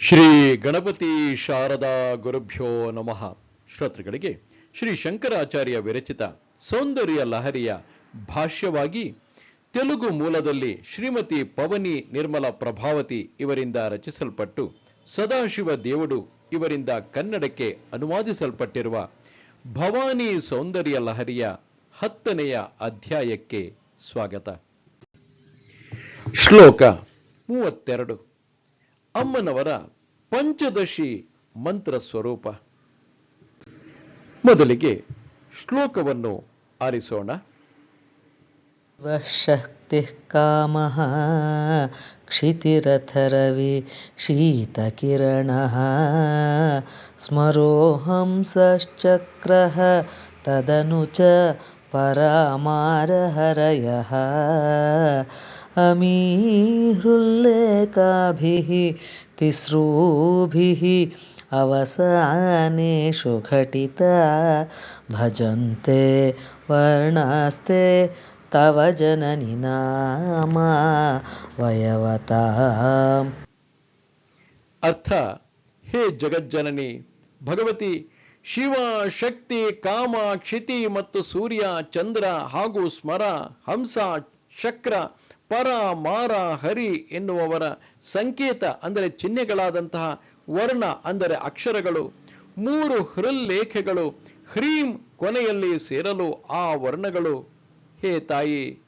ಶ್ರೀ ಗಣಪತಿ ಶಾರದಾ ಗುರುಭ್ಯೋ ನಮಃ. ಶ್ರೋತೃಗಳಿಗೆ ಶ್ರೀ ಶಂಕರಾಚಾರ್ಯ ವಿರಚಿತ ಸೌಂದರ್ಯ ಲಹರಿಯ ಭಾಷ್ಯವಾಗಿ ತೆಲುಗು ಮೂಲದಲ್ಲಿ ಶ್ರೀಮತಿ ಪವನಿ ನಿರ್ಮಲ ಪ್ರಭಾವತಿ ಇವರಿಂದ ರಚಿಸಲ್ಪಟ್ಟು ಸದಾಶಿವ ದೇವುಡು ಇವರಿಂದ ಕನ್ನಡಕ್ಕೆ ಅನುವಾದಿಸಲ್ಪಟ್ಟಿರುವ ಭವಾನಿ ಸೌಂದರ್ಯ ಲಹರಿಯ ಹತ್ತನೆಯ ಅಧ್ಯಾಯಕ್ಕೆ ಸ್ವಾಗತ. ಶ್ಲೋಕ ಮೂವತ್ತೆರಡು. ಅಮ್ಮನವರ ಪಂಚದಶಿ ಮಂತ್ರ ಸ್ವರೂಪ ಮೊದಲಿಗೆ ಶ್ಲೋಕವನ್ನು ಆರಿಸೋಣ शक्तिः कामः क्षितिरथरवि शीतकिरणः स्मरोहंसश्चक्रः तदनु च परामारहरयः अमीहृल्लेखाभिः तिस्रूभिः अवसानेषु घटिता भजन्ते वर्णास्ते तव जननि नाम वयवताम् ಅರ್ಥ ಹೇ ಜಗಜ್ಜನನಿ ಭಗವತಿ ಶಿವ ಶಕ್ತಿ ಕಾಮ ಕ್ಷಿತಿ ಮತ್ತು ಸೂರ್ಯ ಚಂದ್ರ ಹಾಗೂ ಸ್ಮರ ಹಂಸ ಚಕ್ರ ಪರ, ಮಾರ, ಹರಿ ಎನ್ನುವವರ ಸಂಕೇತ ಅಂದರೆ ಚಿಹ್ನೆಗಳಾದಂತಹ ವರ್ಣ ಅಂದರೆ ಅಕ್ಷರಗಳು. ಮೂರು ಹೃಲ್ಲೇಖೆಗಳು ಹ್ರೀಂ ಕೊನೆಯಲ್ಲಿ ಸೇರಲು ಆ ವರ್ಣಗಳು. ಹೇ ತಾಯಿ,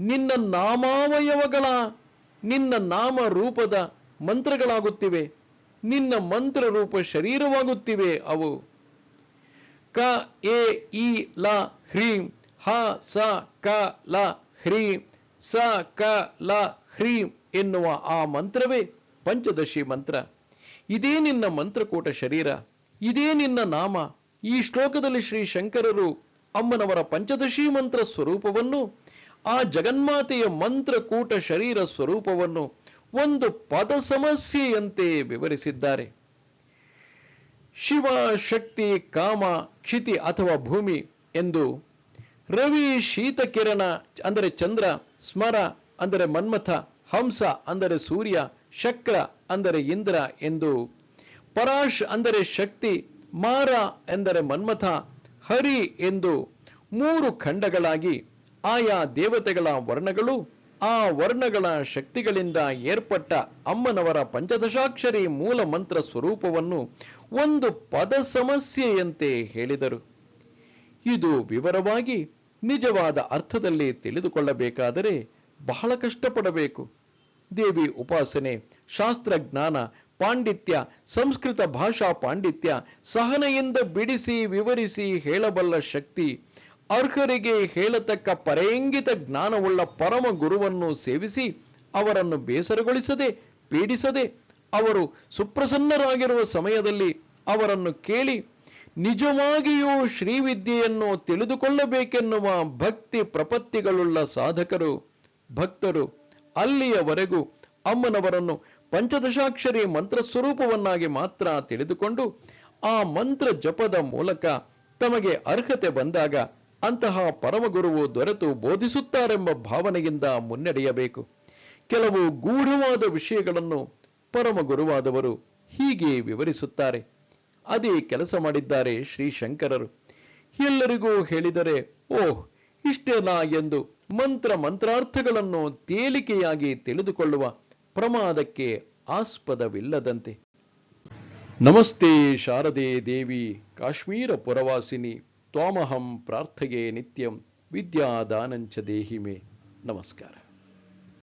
ನಿನ್ನ ನಾಮಾವಯವಗಳ, ನಿನ್ನ ನಾಮ ರೂಪದ ಮಂತ್ರಗಳಾಗುತ್ತಿವೆ. ನಿನ್ನ ಮಂತ್ರ ರೂಪ ಶರೀರವಾಗುತ್ತಿವೆ ಅವು. ಕ, ಎ, ಇ, ಲ, ಹ್ರೀಂ, ಹ, ಸ, ಕ, ಲ, ಹ್ರೀಂ ಸ ಕ ಲ ಹ್ರೀಂ ಎನ್ನುವ ಆ ಮಂತ್ರವೇ ಪಂಚದಶಿ ಮಂತ್ರ. ಇದೇ ನಿನ್ನ ಮಂತ್ರಕೂಟ ಶರೀರ, ಇದೇ ನಿನ್ನ ನಾಮ. ಈ ಶ್ಲೋಕದಲ್ಲಿ ಶ್ರೀ ಶಂಕರರು ಅಮ್ಮನವರ ಪಂಚದಶಿ ಮಂತ್ರ ಸ್ವರೂಪವನ್ನು, ಆ ಜಗನ್ಮಾತೆಯ ಮಂತ್ರಕೂಟ ಶರೀರ ಸ್ವರೂಪವನ್ನು ಒಂದು ಪದ ಸಮಸ್ಯೆಯಂತೆ ವಿವರಿಸಿದ್ದಾರೆ. ಶಿವ ಶಕ್ತಿ ಕಾಮ ಕ್ಷಿತಿ ಅಥವಾ ಭೂಮಿ ಎಂದು ರವಿ ಶೀತ ಕಿರಣ ಅಂದರೆ ಚಂದ್ರ ಸ್ಮರ ಅಂದರೆ ಮನ್ಮಥ, ಹಂಸ ಅಂದರೆ ಸೂರ್ಯ, ಶಕ್ರ ಅಂದರೆ ಇಂದ್ರ ಎಂದು. ಪರಾಶ್ ಅಂದರೆ ಶಕ್ತಿ, ಮಾರ ಎಂದರೆ ಮನ್ಮಥ, ಹರಿ ಎಂದು. ಮೂರು ಖಂಡಗಳಾಗಿ ಆಯಾ ದೇವತೆಗಳ ವರ್ಣಗಳು, ಆ ವರ್ಣಗಳ ಶಕ್ತಿಗಳಿಂದ ಏರ್ಪಟ್ಟ ಅಮ್ಮನವರ ಪಂಚದಶಾಕ್ಷರಿ ಮೂಲ ಮಂತ್ರ ಸ್ವರೂಪವನ್ನು ಒಂದು ಪದ ಸಮಸ್ಯೆಯಂತೆ ಹೇಳಿದರು. ಇದು ವಿವರವಾಗಿ ನಿಜವಾದ ಅರ್ಥದಲ್ಲಿ ತಿಳಿದುಕೊಳ್ಳಬೇಕಾದರೆ ಬಹಳ ಕಷ್ಟಪಡಬೇಕು. ದೇವಿ ಉಪಾಸನೆ, ಶಾಸ್ತ್ರಜ್ಞಾನ, ಪಾಂಡಿತ್ಯ, ಸಂಸ್ಕೃತ ಭಾಷಾ ಪಾಂಡಿತ್ಯ, ಸಹನೆಯಿಂದ ಬಿಡಿಸಿ ವಿವರಿಸಿ ಹೇಳಬಲ್ಲ ಶಕ್ತಿ, ಅರ್ಹರಿಗೆ ಹೇಳತಕ್ಕ ಪರೇಂಗಿತ ಜ್ಞಾನವುಳ್ಳ ಪರಮ ಗುರುವನ್ನು ಸೇವಿಸಿ ಅವರನ್ನು ಬೇಸರಗೊಳಿಸದೆ, ಪೀಡಿಸದೆ, ಅವರು ಸುಪ್ರಸನ್ನರಾಗಿರುವ ಸಮಯದಲ್ಲಿ ಅವರನ್ನು ಕೇಳಿ ನಿಜವಾಗಿಯೂ ಶ್ರೀವಿದ್ಯೆಯನ್ನು ತಿಳಿದುಕೊಳ್ಳಬೇಕೆನ್ನುವ ಭಕ್ತಿ ಪ್ರಪತ್ತಿಗಳುಳ್ಳ ಸಾಧಕರು, ಭಕ್ತರು ಅಲ್ಲಿಯವರೆಗೂ ಅಮ್ಮನವರನ್ನು ಪಂಚದಶಾಕ್ಷರಿ ಮಂತ್ರ ಸ್ವರೂಪವನ್ನಾಗಿ ಮಾತ್ರ ತಿಳಿದುಕೊಂಡು ಆ ಮಂತ್ರ ಜಪದ ಮೂಲಕ ತಮಗೆ ಅರ್ಹತೆ ಬಂದಾಗ ಅಂತಹ ಪರಮಗುರುವು ದೊರೆತು ಬೋಧಿಸುತ್ತಾರೆಂಬ ಭಾವನೆಯಿಂದ ಮುನ್ನಡೆಯಬೇಕು. ಕೆಲವು ಗೂಢವಾದ ವಿಷಯಗಳನ್ನು ಪರಮಗುರುವಾದವರು ಹೀಗೆ ವಿವರಿಸುತ್ತಾರೆ. ಅದೇ ಕೆಲಸ ಮಾಡಿದ್ದಾರೆ ಶ್ರೀ ಶಂಕರರು. ಎಲ್ಲರಿಗೂ ಹೇಳಿದರೆ, ಓಹ್ ಇಷ್ಟೇನಾ ಎಂದು ಮಂತ್ರ ಮಂತ್ರಾರ್ಥಗಳನ್ನು ತೇಲಿಕೆಯಾಗಿ ತಿಳಿದುಕೊಳ್ಳುವ ಪ್ರಮಾದಕ್ಕೆ ಆಸ್ಪದವಿಲ್ಲದಂತೆ. ನಮಸ್ತೆ ಶಾರದೆ ದೇವಿ, ಕಾಶ್ಮೀರ ಪುರವಾಸಿನಿ, ತ್ವಾಮಹಂ ಪ್ರಾರ್ಥಗೆ ನಿತ್ಯಂ, ವಿದ್ಯಾದಾನಂಚ ದೇಹಿಮೆ. ನಮಸ್ಕಾರ.